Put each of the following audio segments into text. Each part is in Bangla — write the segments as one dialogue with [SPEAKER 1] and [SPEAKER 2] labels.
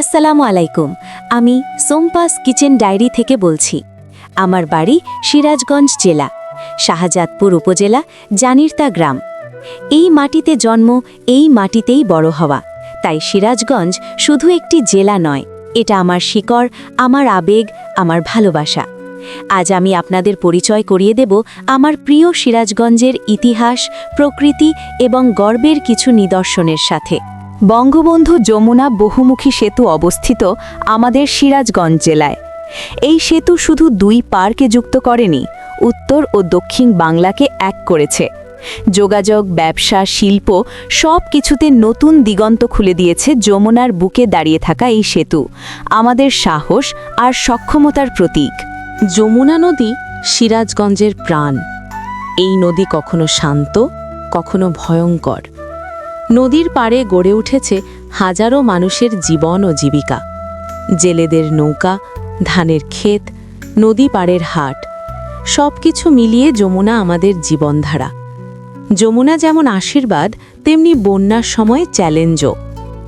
[SPEAKER 1] আসসালামু আলাইকুম, আমি সোমপাস কিচেন ডায়েরি থেকে বলছি। আমার বাড়ি সিরাজগঞ্জ জেলা, শাহজাদপুর উপজেলা, জানিরতা গ্রাম। এই মাটিতে জন্ম, এই মাটিতেই বড় হওয়া। তাই সিরাজগঞ্জ শুধু একটি জেলা নয়, এটা আমার শিকড়, আমার আবেগ, আমার ভালোবাসা। আজ আমি আপনাদের পরিচয় করিয়ে দেব আমার প্রিয় সিরাজগঞ্জের ইতিহাস, প্রকৃতি এবং গর্বের কিছু নিদর্শনের সাথে। বঙ্গবন্ধু যমুনা বহুমুখী সেতু অবস্থিত আমাদের সিরাজগঞ্জ জেলায়। এই সেতু শুধু দুই পার্কে যুক্ত করেনি, উত্তর ও দক্ষিণ বাংলাকে এক করেছে। যোগাযোগ, ব্যবসা, শিল্প সব কিছুতে নতুন দিগন্ত খুলে দিয়েছে যমুনার বুকে দাঁড়িয়ে থাকা এই সেতু, আমাদের সাহস আর সক্ষমতার প্রতীক।
[SPEAKER 2] যমুনা নদী সিরাজগঞ্জের প্রাণ। এই নদী কখনো শান্ত, কখনো ভয়ঙ্কর। নদীর পাড়ে গড়ে উঠেছে হাজারো মানুষের জীবন ও জীবিকা। জেলেদের নৌকা, ধানের ক্ষেত, নদী পাড়ের হাট সব কিছু মিলিয়ে যমুনা আমাদের জীবনধারা। যমুনা যেমন আশীর্বাদ, তেমনি বন্যার সময় চ্যালেঞ্জও।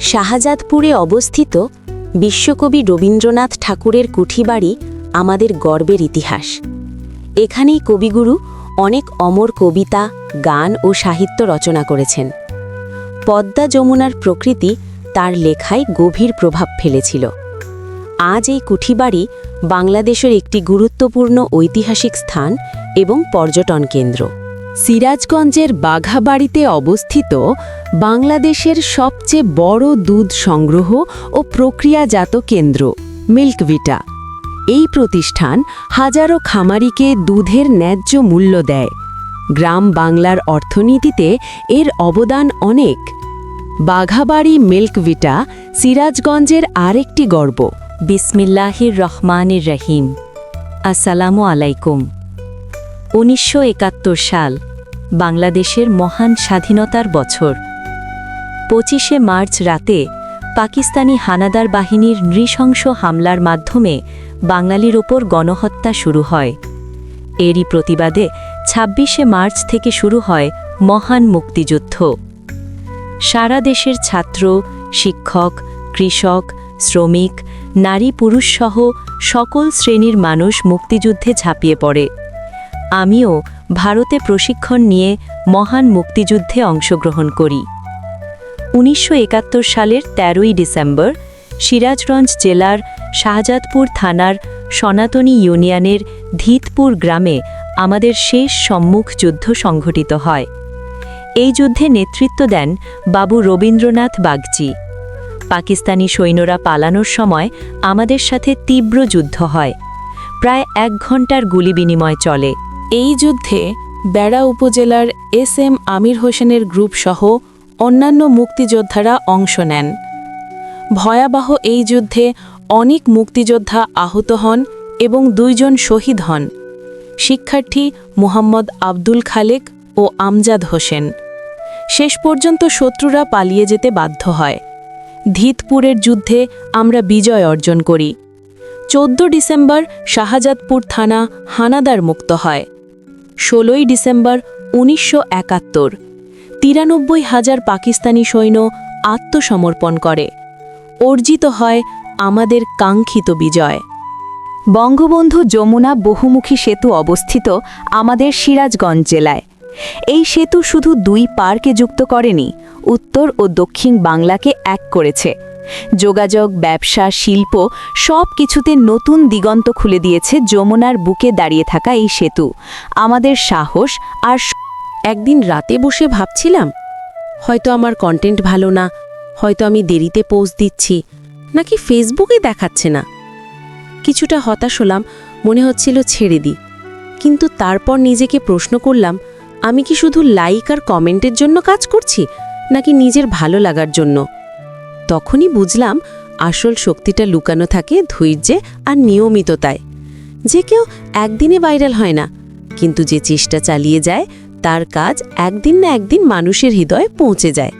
[SPEAKER 1] শাহজাদপুরে অবস্থিত বিশ্বকবি রবীন্দ্রনাথ ঠাকুরের কুঠিবাড়ি আমাদের গর্বের ইতিহাস। এখানেই কবিগুরু অনেক অমর কবিতা, গান ও সাহিত্য রচনা করেছেন। পদ্মা যমুনার প্রকৃতি তার লেখায় গভীর প্রভাব ফেলেছিল। আজ এই কুঠিবাড়ি বাংলাদেশের একটি গুরুত্বপূর্ণ ঐতিহাসিক স্থান এবং পর্যটন কেন্দ্র।
[SPEAKER 2] সিরাজগঞ্জের বাঘাবাড়িতে অবস্থিত বাংলাদেশের সবচেয়ে বড় দুধ সংগ্রহ ও প্রক্রিয়াজাত কেন্দ্র, মিল্কভিটা। এই প্রতিষ্ঠান হাজারো খামারিকে দুধের ন্যায্য মূল্য দেয়। গ্রাম বাংলার অর্থনীতিতে এর অবদান অনেক। বাঘাবাড়ি মিল্কভিটা সিরাজগঞ্জের আরেকটি গর্ব।
[SPEAKER 1] বিসমিল্লাহির রহমানির রহিম। আসসালামু আলাইকুম। উনিশশো একাত্তর সাল, বাংলাদেশের মহান স্বাধীনতার বছর। পঁচিশে মার্চ রাতে পাকিস্তানি হানাদার বাহিনীর নৃশংস হামলার মাধ্যমে বাঙালির ওপর গণহত্যা শুরু হয়। এরই প্রতিবাদে ছাব্বিশে মার্চ থেকে শুরু হয় মহান মুক্তিযুদ্ধ। সারা দেশের ছাত্র, শিক্ষক, কৃষক, শ্রমিক, নারী পুরুষসহ সকল শ্রেণির মানুষ মুক্তিযুদ্ধে ঝাঁপিয়ে পড়ে। আমিও ভারতে প্রশিক্ষণ নিয়ে মহান মুক্তিযুদ্ধে অংশগ্রহণ করি। উনিশশো একাত্তর সালের তেরোই ডিসেম্বর সিরাজগঞ্জ জেলার শাহজাদপুর থানার সনাতনী ইউনিয়নের ধিতপুর গ্রামে আমাদের শেষ সম্মুখ যুদ্ধ সংঘটিত হয়। এই যুদ্ধে নেতৃত্ব দেন বাবু রবীন্দ্রনাথ বাগচি। পাকিস্তানি সৈন্যরা পালানোর সময় আমাদের সাথে তীব্র যুদ্ধ হয়। প্রায় এক ঘণ্টার গুলি বিনিময় চলে।
[SPEAKER 2] এই যুদ্ধে বেড়া উপজেলার এস এম আমির হোসেনের গ্রুপসহ অন্যান্য মুক্তিযোদ্ধারা অংশ নেন। ভয়াবহ এই যুদ্ধে অনেক মুক্তিযোদ্ধা আহত হন এবং দুইজন শহীদ হন। শিক্ষার্থী মুহাম্মদ আব্দুল খালেক ও আমজাদ হোসেন। শেষ পর্যন্ত শত্রুরা পালিয়ে যেতে বাধ্য হয়। ধিতপুরের যুদ্ধে আমরা বিজয় অর্জন করি। চোদ্দ ডিসেম্বর শাহজাদপুর থানা হানাদার মুক্ত হয়। ষোলোই ডিসেম্বর উনিশশো একাত্তর। তিরানব্বই হাজার পাকিস্তানি সৈন্য আত্মসমর্পণ করে। অর্জিত হয় আমাদের কাঙ্ক্ষিত বিজয়।
[SPEAKER 1] বঙ্গবন্ধু যমুনা বহুমুখী সেতু অবস্থিত আমাদের সিরাজগঞ্জ জেলায়। এই সেতু শুধু দুই পার্কে যুক্ত করেনি, উত্তর ও দক্ষিণ বাংলাকে এক করেছে। যোগাযোগ, ব্যবসা, শিল্প সব কিছুতে নতুন দিগন্ত খুলে দিয়েছে যমুনার বুকে দাঁড়িয়ে থাকা এই সেতু। আমাদের সাহস আর
[SPEAKER 2] একদিন রাতে বসে ভাবছিলাম, হয়তো আমার কন্টেন্ট ভালো না, হয়তো আমি দেরিতে পোস্ট দিচ্ছি, নাকি ফেসবুকে দেখাচ্ছে না। কিছুটা হতাশ হলাম, মনে হচ্ছিল ছেড়ে দিই। কিন্তু তারপর নিজেকে প্রশ্ন করলাম, আমি কি শুধু লাইক আর কমেন্টের জন্য কাজ করছি, নাকি নিজের ভালো লাগার জন্য? তখনই বুঝলাম, আসল শক্তিটা লুকানো থাকে ধৈর্যে আর নিয়মিততায়। যে কেউ একদিনে ভাইরাল হয় না, কিন্তু যে চেষ্টা চালিয়ে যায়, তার কাজ একদিন না একদিন মানুষের হৃদয়ে পৌঁছে যায়।